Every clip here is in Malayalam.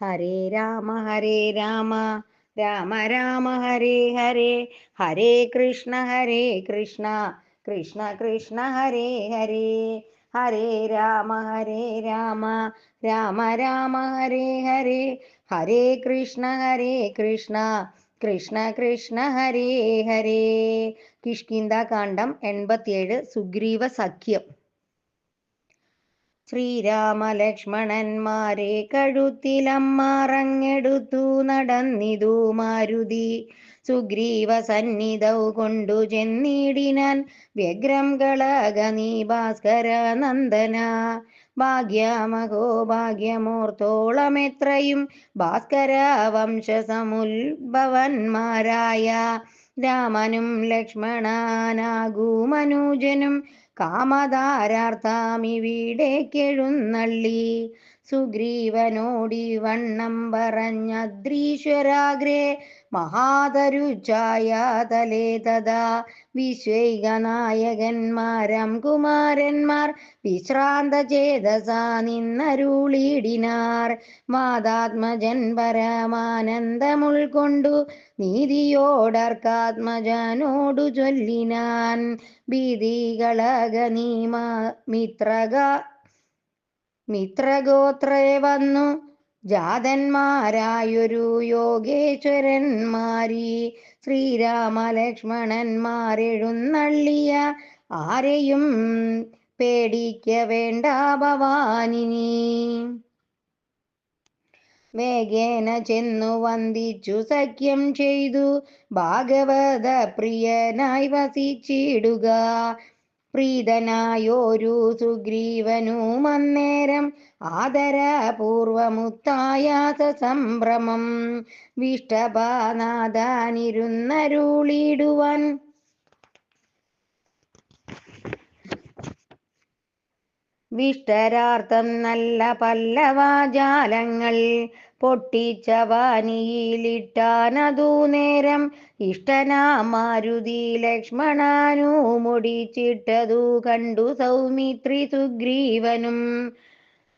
ഹരേ രാമ ഹരേ രാമ. രാമ രാമ ഹരേ ഹരേ. ഹരേ കൃഷ്ണ ഹരേ കൃഷ്ണ. കൃഷ്ണ കൃഷ്ണ ഹരേ ഹരേ. ഹരേ രാമ ഹരേ രാമ. രാമ രാമ ഹരേ ഹരേ. ഹരേ കൃഷ്ണ ഹരേ കൃഷ്ണ. കൃഷ്ണ കൃഷ്ണ ഹരേ ഹരേ. കിഷ്കിന്ദാകാന്ഡം എൺപത്തിയേഴ് സുഗ്രീവ സഖ്യം. ശ്രീരാമലക്ഷ്മണന്മാരെ കഴുത്തിലമ്മാറങ്ങെടുത്തു നടന്നിതു മാരുതി സുഗ്രീവ സന്നിധൗ കൊണ്ടു ചെന്നിടിനാൻ വ്യഗ്രം കളകനീ ഭാസ്കര നന്ദന. ഭാഗ്യമഹോ ഭാഗ്യമോർത്തോളമെത്രയും ഭാസ്കര വംശസമുൽഭവന്മാരായ രാമനും ലക്ഷ്മണനാകൂ മനൂജനും കാമധാരാർത്ഥാമിവിടേക്കെഴുന്നള്ളി സുഗ്രീവനോടി വണ്ണം പറഞ്ഞദ്രീശ്വരാഗ്രേ മഹാതരുച്ചായ തലേ തഥാ. വിശ്വൈകനായകന്മാരം കുമാരന്മാർ വിശ്രാന്ത ചേതസാ നിന്നരുളിടിനാർ മാതാത്മജൻ പരമാനന്ദമുൾക്കൊണ്ടു നീതിയോടർക്കാത്മജനോടു ചൊല്ലിനാൻ. ഭീതികളക മിത്രക മിത്രഗോത്രേ വന്നു. ജാതന്മാരായൊരു യോഗേശ്വരന്മാരി. ശ്രീരാമലക്ഷ്മണന്മാരെഴുന്നള്ളിയ. ആരെയും പേടിക്ക വേണ്ട ഭവാനിനി. വേഗേന ചെന്നു വന്ദിച്ചു സഖ്യം ചെയ്തു. ഭാഗവത പ്രിയനായി വസിച്ചിടുക. പ്രീതനായോരു സുഗ്രീവനും അന്നേരം ആദരപൂർവമുത്തായാസ സംഭ്രമം. വിഷ്ടപാനാദാനിരുന്നരുളിടുവാൻ വിഷ്ടരാർത്ഥം നല്ല പല്ലവാജാലങ്ങൾ പൊട്ടിച്ച വാനിയിലിട്ടാനതു നേരം ഇഷ്ടനാ ഇഷ്ടനാമാരുതി ലക്ഷ്മണാനു മുടിച്ചിട്ടതു കണ്ടു സൗമിത്രി സുഗ്രീവനും.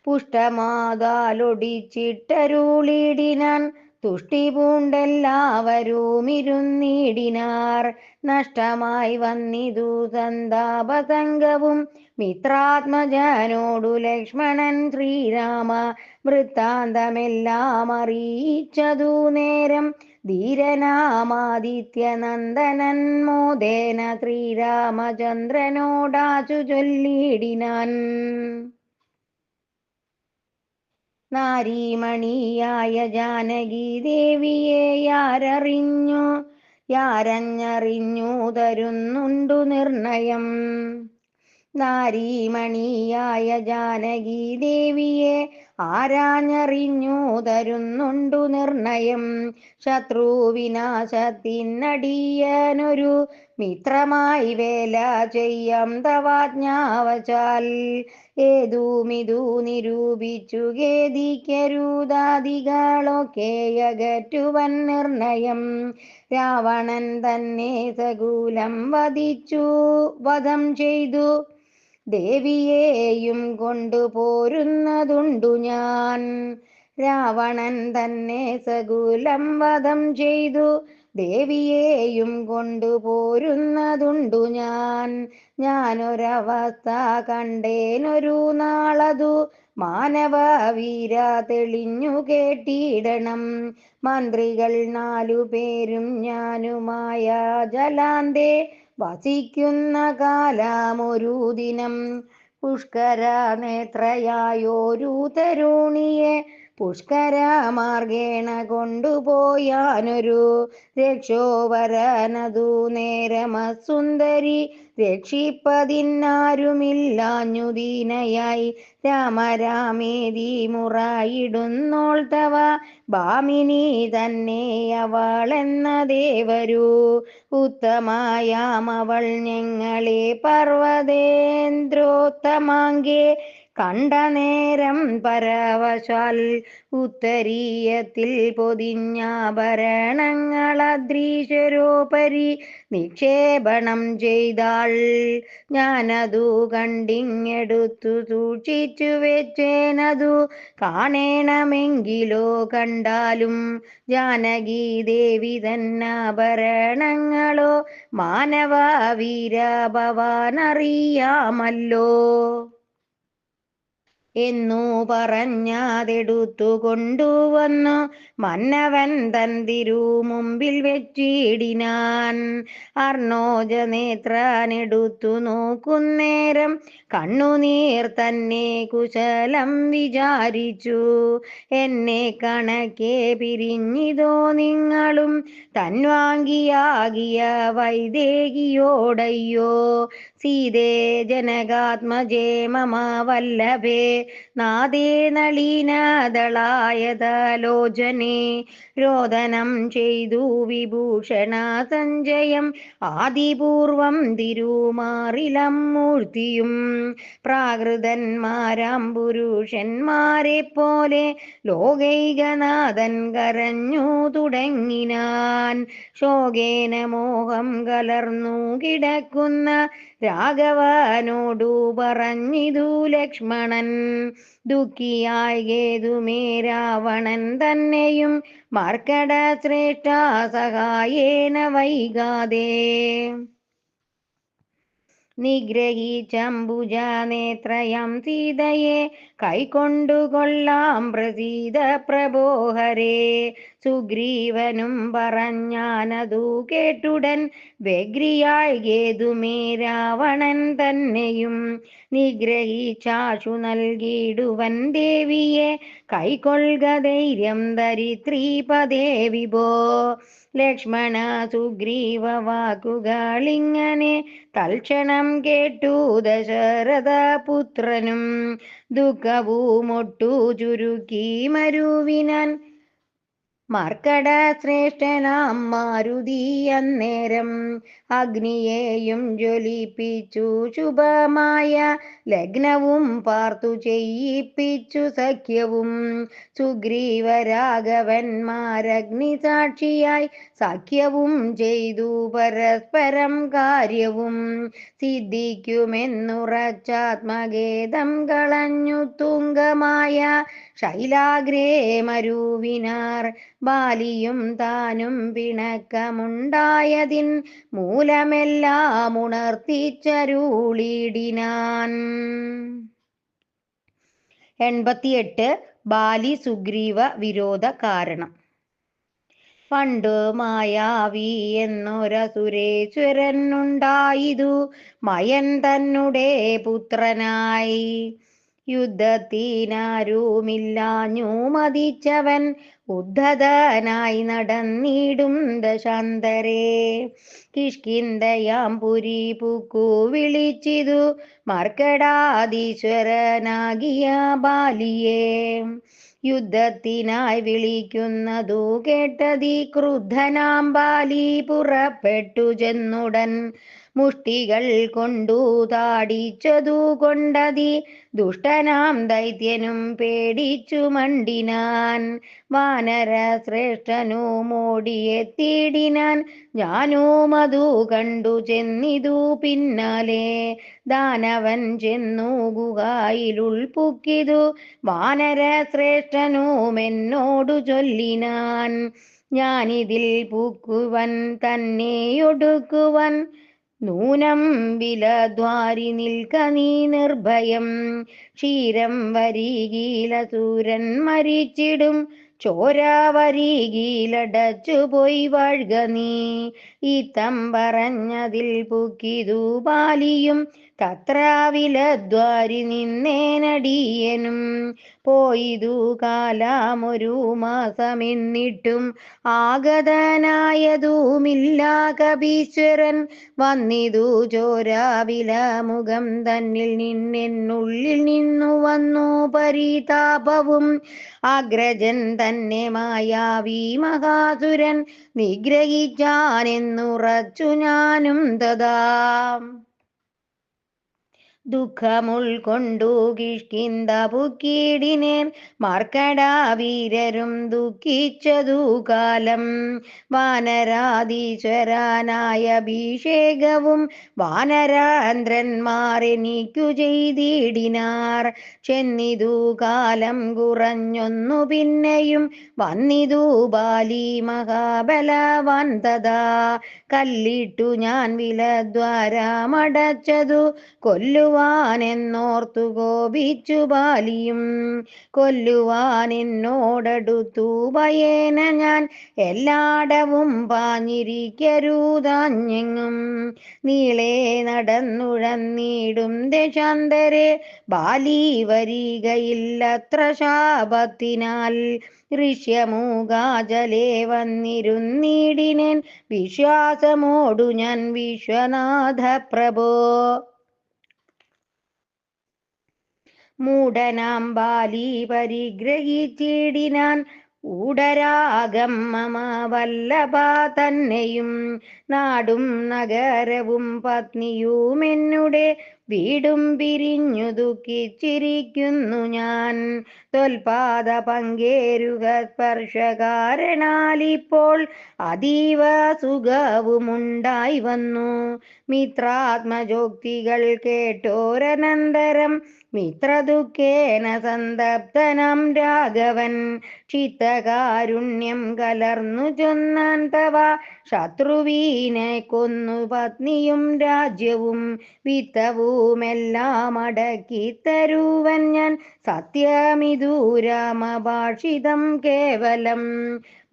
പുഷ്ടമാതാലൊടിച്ചിട്ടരുളിടിനാൻ തുഷ്ടി പൂണ്ടെല്ലാവരും ഇരുന്നിടിനാർ നഷ്ടമായി വന്നിതു സന്താപസംഗവും. മിത്രാത്മജനോടു ലക്ഷ്മണൻ ശ്രീരാമ വൃത്താന്തമെല്ലാം അറിയിച്ചതു നേരം. ധീരനാമാദിത്യനന്ദനൻ മോദേന ശ്രീരാമചന്ദ്രനോടാചു ചൊല്ലിടിനാൻ. നാരീമണിയായ ജാനകി ദേവിയെ യാരറിഞ്ഞു യാരഞ്ഞറിഞ്ഞു തരുന്നുണ്ടു നിർണയം. നാരീമണിയായ ജാനകി ദേവിയെ ആരാഞ്ഞറിഞ്ഞു തരുന്നുണ്ടു നിർണയം. ശത്രുവിനാശത്തിനടിയനൊരു മിത്രമായി വേല ചെയ്യാം തവാജ്ഞാവചാൽ ഏതുമിതു നിരൂപിച്ചു ഖേദിക്കരുതാദികളൊക്കെ അകറ്റുവൻ നിർണയം. രാവണൻ തന്നെ സകൂലം വധിച്ചു വധം ചെയ്തു. ദേവിയെയും കൊണ്ടുപോരുന്നതുണ്ടു ഞാൻ. രാവണൻ തന്നെ സകുലം വധം ചെയ്തു. ദേവിയേയും കൊണ്ടുപോരുന്നതുണ്ടു ഞാൻ. ഞാനൊരവസ്ഥ കണ്ടേനൊരു നാളതു. മാനവ വീര തെളിഞ്ഞു കേട്ടിടണം. മന്ത്രികൾ നാലു പേരും ഞാനുമായ ജലാന്തേ വസിക്കുന്ന കാലാമൊരു ദിനം. പുഷ്കര നേത്രയായോരു തരുണിയെ പുഷ്കര മാർഗേണ കൊണ്ടുപോയാനൊരു രക്ഷോവരനതു നേരമസുന്ദരി രക്ഷിപ്പതിന്നാരുമില്ലാഞ്ഞു ദീനയായി രാമരാമേതി മുറായിടുന്നോൾ തവ. ഭാമിനി തന്നെ അവളെന്ന ദേവരു. ഉത്തമായാമവൾ ഞങ്ങളെ പർവതേന്ദ്രോത്തമാങ്കെ. കണ്ട നേരം പരവശാൽ ഉത്തരീയത്തിൽ പൊതിഞ്ഞാഭരണങ്ങളദ്രീശ്വരോപരി നിക്ഷേപണം ചെയ്താൾ ഞാനതു കണ്ടിങ്ങെടുത്തു സൂക്ഷിച്ചു വെച്ചേനതു കാണേണമെങ്കിലോ കണ്ടാലും ജാനകി ദേവി തന്നാഭരണങ്ങളോ മാനവ വീരഭവാനറിയാമല്ലോ. എന്നു പറഞ്ഞതെടുത്തു കൊണ്ടുവന്നു. മന്നവൻ തന്തിരു മുമ്പിൽ വെച്ചിടിനാൻ. അർണോജ നേത്രാനെടുത്തു നോക്കുന്നേരം കണ്ണുനീർ തന്നെ കുശലം വിചാരിച്ചു. എന്നെ കണക്കെ പിരിഞ്ഞിതോ നിങ്ങളും തൻവാങ്കിയാകിയ വൈദേഹിയോടയ്യോ. സീതേ ജനകാത്മജേ വല്ലഭേ നാദേ നളീനദളായതലോചനേ. രോദനം ചെയ്തു വിഭൂഷണ സഞ്ജയം ആദിപൂർവം തിരുമാറിലം മൂർത്തിയും. പ്രാകൃതന്മാരാം പുരുഷന്മാരെ പോലെ ലോകൈകനാഥൻ കരഞ്ഞു തുടങ്ങിനാൻ. ശോകേന മോഹം കലർന്നു കിടക്കുന്ന രാഘവനോടു പറഞ്ഞിതു ലക്ഷ്മണൻ. ദുഃഖിയായി കേതുമേ രാവണൻ തന്നെയും മാർക്കട ശ്രേഷ്ഠ സഹായേന വൈകാതെ. നിഗ്രഹിച്ചംബുജ നേത്രയം സീതയെ കൈകൊണ്ടുകൊള്ളാം പ്രസീത പ്രബോഹരേ. സുഗ്രീവനും പറഞ്ഞാനതു കേട്ടുടൻ വ്യഗ്രിയായി രാവണൻ തന്നെയും. നിഗ്രഹിച്ചാശു നൽകിയിടുവൻ ദേവിയെ കൈകൊള്ളുക ധൈര്യം ധരിത്രീപദേ വിഭോ ലക്ഷ്മണ സുഗ്രീവ വാക്കുകളിങ്ങനെ തൽക്ഷണം കേട്ടു ദശരഥ പുത്രനും ദുഃഖവുമൊട്ടു ചുരുക്കി മരുവിനാൻ. മർക്കട ശ്രേഷ്ഠനാം മാരുതി അന്നേരം അഗ്നിയെയും ജ്വലിപ്പിച്ചു ശുഭമായ ലഗ്നവും പാർത്തു ചെയ്യിപ്പിച്ചു സഖ്യവും. സുഗ്രീവരാഘവന്മാരഗ്നി സാക്ഷിയായി സഖ്യവും ചെയ്തു പരസ്പരം കാര്യവും. സിദ്ധിക്കുമെന്നുറച്ചാത്മഗേദം കളഞ്ഞു തുങ്കമായ ശൈലാഗ്രേ മരുവിനാർ ബാലിയും താനും പിണക്കമുണ്ടായതിൻ മൂലമെല്ലാം ഉണർത്തിച്ചരുളിടിനാൻ. എൺപത്തിയെട്ട് ബാലി സുഗ്രീവ വിരോധ കാരണം. പണ്ട് മായാവി എന്നൊരസുരേശ്വരനുണ്ടായിതു മയൻ തന്നെ പുത്രനായി. യുദ്ധത്തിനാരുമില്ലാഞ്ഞു മതിച്ചവൻ ഉദ്ധതനായി നടന്നിടും ദശാന്തരേ. കിഷ്കിന്തയാം പുരി പുക്കു വിളിച്ചിതു മർക്കടാധീശ്വരനാകിയ ബാലിയെ. യുദ്ധത്തിനായി വിളിക്കുന്നതു കേട്ടതി ക്രുദ്ധനാം ബാലി പുറപ്പെട്ടു ചെന്നുടൻ മുഷ്ടികൾ കൊണ്ടു താടിച്ചതു കൊണ്ടതി ദുഷ്ടനാം ദൈത്യനും പേടിച്ചു മണ്ടിനാൻ. വാനര ശ്രേഷ്ഠനു മോടിയെ തീടിനാൻ ഞാനും അതു കണ്ടു ചെന്നിതു പിന്നാലെ. ദാനവൻ ചെന്നു ഗുഹായിൽ ഉൾപുക്കിതു. വാനര ശ്രേഷ്ഠനുമെന്നോടു ചൊല്ലിനാൻ. ഞാനിതിൽ പൂക്കുവൻ തന്നെയൊടുക്കുവൻ നൂനം വിലദ്വാരി നിൽക്ക നീ നിർഭയം. ക്ഷീരം വരികീല സൂരൻ മരിച്ചിടും. ചോര വരികീലടച്ചു പോയി വാഴുക നീ. ഈത്തം പറഞ്ഞതിൽ പുക്കിതു ബാലിയും തത്ര വിലദ്വാരി നിന്നേനടിയനും. പോയിതു കാലാമൊരു മാസമെന്നിട്ടും ആഗതനായതുമില്ല കപീശ്വരൻ വന്നിതു ചോരാവില മുഖം തന്നിൽ നിന്നെന്നുള്ളിൽ നിന്നു വന്നു പരിതാപവും. അഗ്രജൻ തന്നെ മായാവി മഹാസുരൻ നിഗ്രഹിച്ചാനെന്നുറച്ചു ഞാനും തഥാ ദുഃഖമുൾക്കൊണ്ടു കിഷ്കിന്ത പുക്കീടിനേൻ മാർക്കടാവീരരും ദുഃഖിച്ചതു കാലം. വാനരാധീശ്വരനായ അഭിഷേകവും വാനരാന്ദ്രന്മാരെനിക്കു ചെയ്തിടിനാർ. ചെന്നിതു കാലം കുറഞ്ഞൊന്നു പിന്നെയും വന്നിതു ബാലി മഹാബല തഥാ. കല്ലിട്ടു ഞാൻ വിലദ്വാരമടച്ചതു കൊല്ലുവാനെന്നോർത്തു കോപിച്ചു ബാലിയും. കൊല്ലുവാൻ എന്നോടടുത്തു ഭയേന ഞാൻ. എല്ലാടവും പാഞ്ഞിരിക്കരുതാഞ്ഞെങ്ങും. നീളെ നടന്നുഴന്നീടും ദശാന്തരെ. ബാലി വരികയില്ലത്ര ശാപത്തിനാൽ. ഋഷ്യമൂകാജലെ വന്നിരുന്നീടിനേൻ. വിശ്വാസമോടു ഞാൻ വിശ്വനാഥ പ്രഭോ മൂടനാം ബാലി പരിഗ്രഹിച്ചിടിനാൻ ഊടരാഗം മമ വല്ലഭ തന്നെയും നാടും നഗരവും പത്നിയും എന്നുടെ വീടും പിരിഞ്ഞു ദുഃഖിച്ചിരിക്കുന്നു ഞാൻ. തൊൽപാദ പങ്കേരുക സ്പർശകാരണാലിപ്പോൾ അതീവ സുഖവുമുണ്ടായി വന്നു. മിത്രാത്മജോക്തികൾ കേട്ടോരനന്തരം മിത്രദുഃഖേന സന്തപ്തനം രാഘവൻ. ചിത്തകാരുണ്യം കലർന്നു ചൊന്നാൻ തവ ശത്രുവീനെ കൊന്നു പത്നിയും രാജ്യവും. വിത്തവുമെല്ലാം അടക്കി തരുവൻ ഞാൻ സത്യമിതു രാമഭാഷിതം കേവലം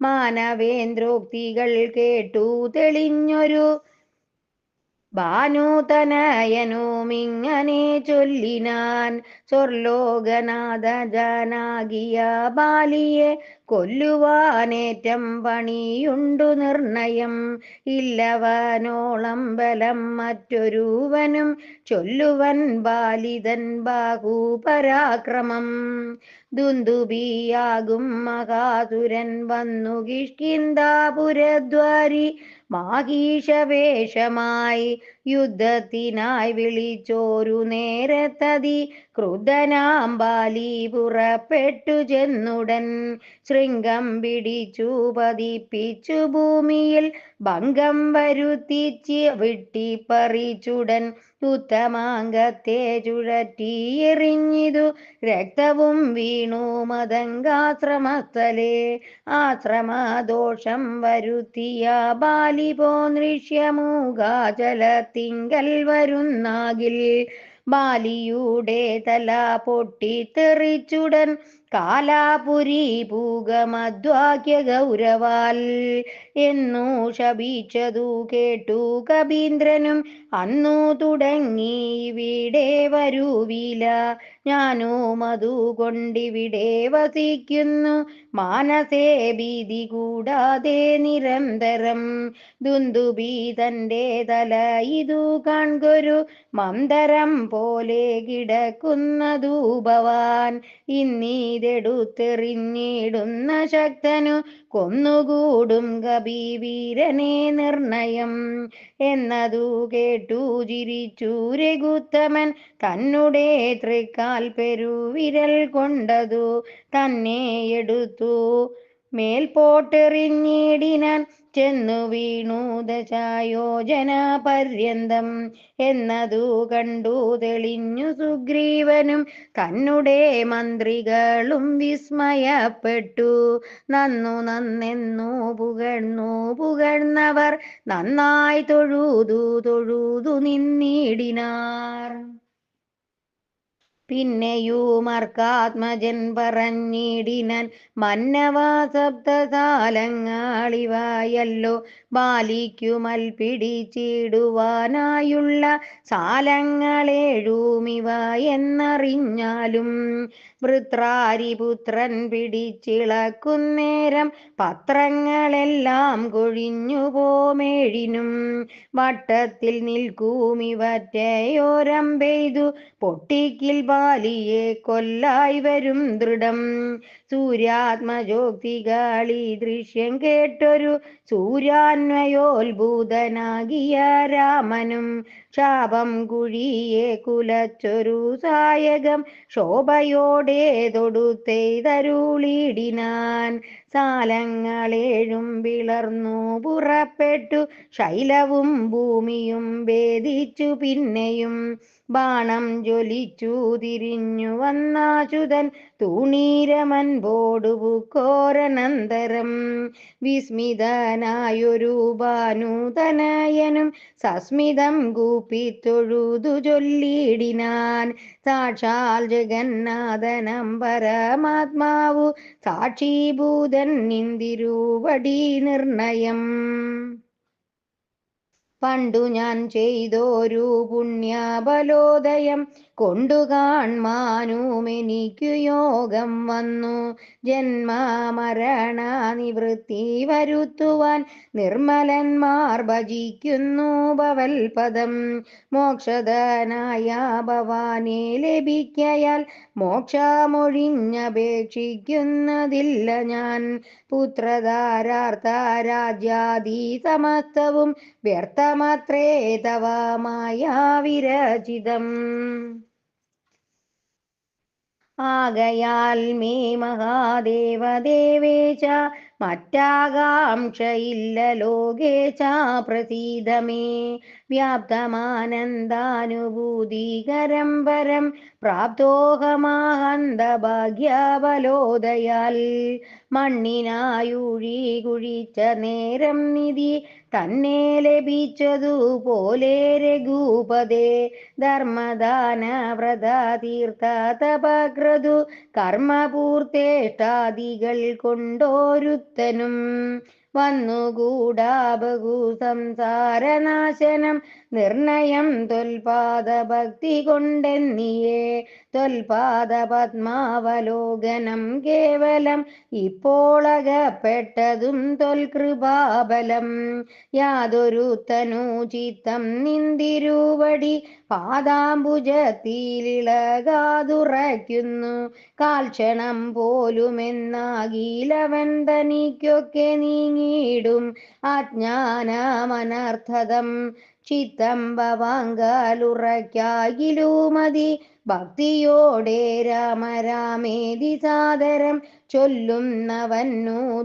മാനവേന്ദ്രോക്തികൾ കേട്ടു തെളിഞ്ഞൊരു ഭാനുതനയനുമിങ്ങനെ ചൊല്ലിനാൻ സ്വർലോകനാഥ ജനാകിയ ബാലിയെ കൊല്ലുവാനേറ്റം പണിയുണ്ടു നിർണയം. ഇല്ലവനോളം ബലം മറ്റൊരുവനും ചൊല്ലുവൻ ബാലിതൻ ബാഹുപരാക്രമം. ദുന്ദുബിയാകും മഹാസുരൻ വന്നു കിഷ്കിന്ദാപുരദ്വാരി മാഹീഷവേഷമായി യുദ്ധത്തിനായി വിളിച്ചോരു നേരത്തതി. ക്രുദ്ധനാം ബാലി പുറപ്പെട്ടു ചെന്നുടൻ ശൃംഗം പിടിച്ചു പതിപ്പിച്ചു ഭൂമിയിൽ. ഭംഗം വരുത്തിച്ച് വെട്ടിപ്പറിച്ചുടൻ ഉത്തമാംഗത്തെ ചുഴറ്റിയെറിഞ്ഞിതു രക്തവും വീണു മതങ്കാശ്രമസ്ഥലേ ആശ്രമദോഷം വരുത്തിയ ബാലിപോ നൃഷ്യമൂകാചലത്തിങ്കൽ വരുന്നാകിൽ. ബാലിയുടെ തല പൊട്ടിത്തെറിച്ചുടൻ കാലാപുരി പൂകമധ്വാക്യ ഗൗരവാൽ എന്നു ശപിച്ചതു കേട്ടു കബീന്ദ്രനും. അന്നു തുടങ്ങി ഇവിടെ ഞാനോ മധു കൊണ്ടിവിടെ വസിക്കുന്നു. മാനസേ ഭീതി കൂടാതെ നിരന്തരം. ദുന്ദുബി തന്റെ തല ഇതു കാൺകൊരു മന്ദരം പോലെ കിടക്കുന്നതു ഭവാൻ. ഇന്നീതെടുത്തെറിഞ്ഞിടുന്ന ശക്തനു കൊന്നുകൂടും കബീവീരനെ നിർണയം. എന്നതു കേട്ടു ചിരിച്ചു രഘുത്തമൻ. തന്നുടെ തൃക്കാൽ പെരുവിരൽ കൊണ്ടതു തന്നെ എടുത്തു. മേൽപോട്ടെറിഞ്ഞിടിനാൻ ചെന്നു വീണു ദശായോജന പര്യന്തം എന്നതു കണ്ടു തെളിഞ്ഞു സുഗ്രീവനും തന്നുടെ മന്ത്രികളും വിസ്മയപ്പെട്ടു. നന്നു നന്നെന്നു പുകഴ്ന്നു പുകഴ്ന്നവർ നന്നായി തൊഴുതു തൊഴുതു നിന്നിടിനാർ പിന്നെയുമർക്കാത്മജൻ പറഞ്ഞിടിനൻ മന്നവാസബ്ദസാലങ്ങാളിവായല്ലോ ബാലിക്കുമൽ പിടിച്ചിടുവാനായുള്ള സാലങ്ങളേഴുമിവ എന്നറിഞ്ഞാലും വൃത്രാരിപുത്രൻ പിടിച്ചിളക്കുന്നേരം പത്രങ്ങളെല്ലാം കൊഴിഞ്ഞു പോമേഴിനും വട്ടത്തിൽ നിൽക്കൂമിവറ്റയോരം പെയ്തു പൊട്ടിക്കിൽ ബാലിയെ കൊല്ലായി വരും ദൃഢം. സൂര്യാത്മജോക്തികളി ദൃശ്യം കേട്ടൊരു സൂര്യാന്വയോത്ഭൂതനാകിയ രാമനും ശാപം കുഴിയെ കുലച്ചൊരു സായകം ശോഭയോടെ തൊടുത്തെയ്തരുളിടിനാൻ സാലങ്ങളേഴും വിളർന്നു പുറപ്പെട്ടു ശൈലവും ഭൂമിയും ഭേദിച്ചു പിന്നെയും ബാണം ജ്വലിച്ചു തിരിഞ്ഞു വന്നാശുതൻ തൂണീരമൻപോടു പുക്കോരനന്തരം. വിസ്മിതനായൊരു ഭാനുതനയനും സസ്മിതം കൂപ്പിത്തൊഴുതു ചൊല്ലിയിടിനാൻ. സാക്ഷാൽ ജഗന്നാഥനം പരമാത്മാവു സാക്ഷീഭൂതൻ നിന്തിരുവടി നിർണയം. പണ്ടു ഞാൻ ചെയ്തോരു പുണ്യബലോദയം കൊണ്ടു കാൺമാനുമെനിക്കു യോഗം വന്നു. ജന്മമരണ നിവൃത്തി വരുത്തുവാൻ നിർമ്മലന്മാർ ഭജിക്കുന്നു ഭവൽപദം. മോക്ഷദനായ ഭവാനെ ലഭിക്കയാൽ മോക്ഷമൊഴിഞ്ഞപേക്ഷിക്കുന്നതില്ല ഞാൻ. പുത്രധാരാർത്ഥ രാജ്യാദി സമസ്തവും വ്യർത്ഥമത്രേ തവ മായാ വിരചിതം. ആകയാൽ മേ മഹാദേവദേവേച്ച മറ്റാകാംക്ഷയില്ല ലോകേ ച പ്രസീദമേ വ്യാപ്തമാനന്ദാനുഭൂതികരം വരം പ്രാപ്തോഹമാഹന്ത ഭാഗ്യബലോദയാൽ മണ്ണിനായുഴി കുഴിച്ച നേരം നിധി തന്നെ ലഭിച്ചതുപോലെ രഘുപദേ ധർമ്മദാന വ്രത തീർത്ഥ തപക്രതു കർമ്മപൂർത്തേഷ്ടാദികൾ കൊണ്ടോരുത്തനും. വന്നുകൂടാ ബഹു സംസാരനാശനം നിർണയം തൊൽപാദ ഭക്തി കൊണ്ടെന്നിയേ. തൊൽപാദ പത്മാവലോകനം കേവലം ഇപ്പോളകപ്പെട്ടതും തൊൽകൃപാബലം യാതൊരു ചിത്തം നിന്തിരുവടി പാദാംബുജത്തിലിളകാതുറയ്ക്കുന്നു. കാൽക്ഷണം പോലുമെന്നാകിലവൻ തനിക്കൊക്കെ നീങ്ങിയിടും. അജ്ഞാനമനർത്ഥതം ചിത്തം ഭക്തിയോടെ രാമ രാമേതി സാദരം ചൊല്ലുന്നവന്നു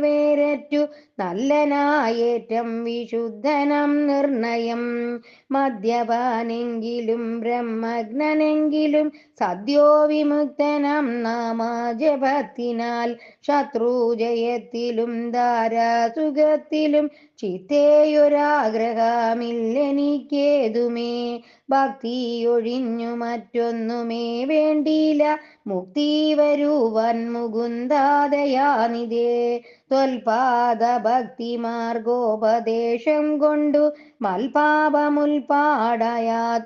വേരറ്റു. നല്ലനായേറ്റം വിശുദ്ധനം നിർണയം. മദ്യപാനെങ്കിലും ബ്രഹ്മജ്ഞനെങ്കിലും സദ്യോ വിമുക്തനം നാമാജപത്തിനാൽ. ശത്രുജയത്തിലും ധാരാസുഖത്തിലും ചിത്തേയൊരാഗ്രഹമില്ലെനിക്കേതുമേ? ഭക്തിയൊഴിഞ്ഞു മറ്റൊന്നുമേ വേണ്ടിയില്ല. മുക്തി വരുവൻ മുകുന്ദാദയാനിതേ ത്വൽപാദ ഭക്തി മാർഗോപദേശം കൊണ്ടു മൽപാപമുൽപാടയാ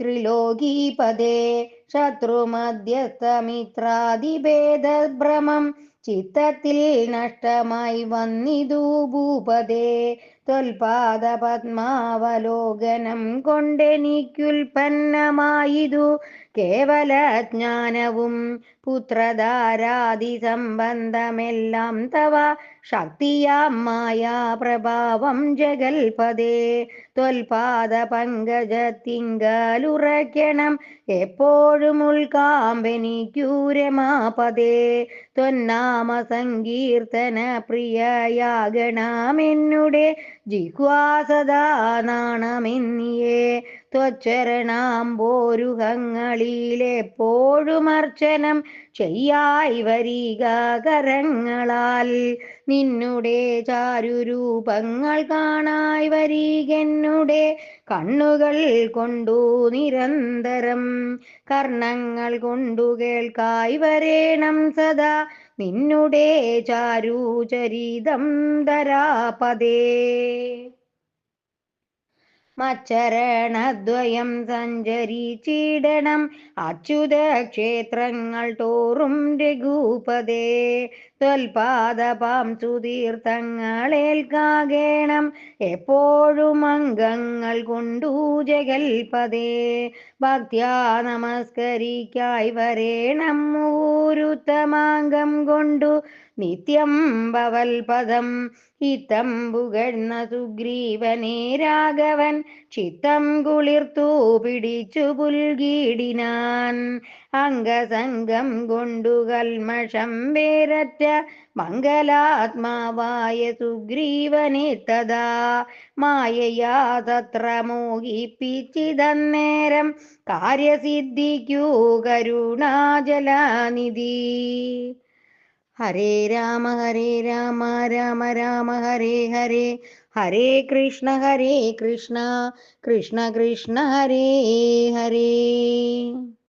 ത്രിലോകീപദേ ശത്രുമധ്യസ്ഥമിത്രാതിഭേദഭ്രമം ചിത്തത്തിൽ നഷ്ടമായി വന്നിതു ഭൂപദേ. തൊൽപാദ പത്മാവലോകനം കൊണ്ടെനിക്കുൽപ്പന്നമായിതു. കേവല ജ്ഞാനവും പുത്രധാരാദി സംബന്ധമെല്ലാം തവ ശക്തിയാം മായാപ്രഭാവം ജഗൽപദേ ത്വൽപാദ പങ്കജത്തിങ്കലുറയ്ക്കണം എപ്പോഴും ഉൾക്കാമ്പനിക്കൂരമാപദേ ത്വന്നാമ സങ്കീർത്തന പ്രിയയാകണമെന്നുടെ ജിഹ്വാസദാ നാണമെന്നിയേ ത്വച്ചരണാംബോരുഹങ്ങളിലെപ്പോഴും അർച്ചനം ചെയ്യായി വരിക കരങ്ങളാൽ നിന്നുടെ ചാരുരൂപങ്ങൾ കാണായി വരികെന്നുടെ കണ്ണുകൾ കൊണ്ടു നിരന്തരം കർണങ്ങൾ കൊണ്ടു കേൾക്കായി വരേണം സദാ. നിന്നുടെ ചാരു ചാരുചരിതം ധരാപദേ. മച്ചരണദ്വയം സഞ്ചരിച്ചിടണം അച്യുത ക്ഷേത്രങ്ങൾ തോറും രഘുപതേ ത്വൽപാദപാം സുതീർത്ഥങ്ങളേൽക്കാകേണം എപ്പോഴും അംഗങ്ങൾ കൊണ്ടു ജഗൽപതേ. ഭക്ത്യാ നമസ്കരിക്കായി വരേണം ഊരുത്തമാംഗം കൊണ്ടു നിത്യം ഭവൽപദം ഇത്തം പുകഴ്ന്ന സുഗ്രീവനേ രാഘവൻ ചിത്തം കുളിർത്തു പിടിച്ചു പുൽകീടിനാൻ. അംഗസംഗം കൊണ്ടു കൽമഷം വേരറ്റ മംഗലാത്മാവായ സുഗ്രീവനെ തഥാ മായയാ തത്ര മോഹിപ്പിച്ചിതന്നേരം കാര്യസിദ്ധിക്കൂ കരുണാജലാനിധി. ഹരേ രാമ ഹരേ രാമ രാമ രാമ ഹരേ ഹരേ ഹരേ കൃഷ്ണ ഹരേ കൃഷ്ണ കൃഷ്ണ കൃഷ്ണ ഹരേ ഹരേ.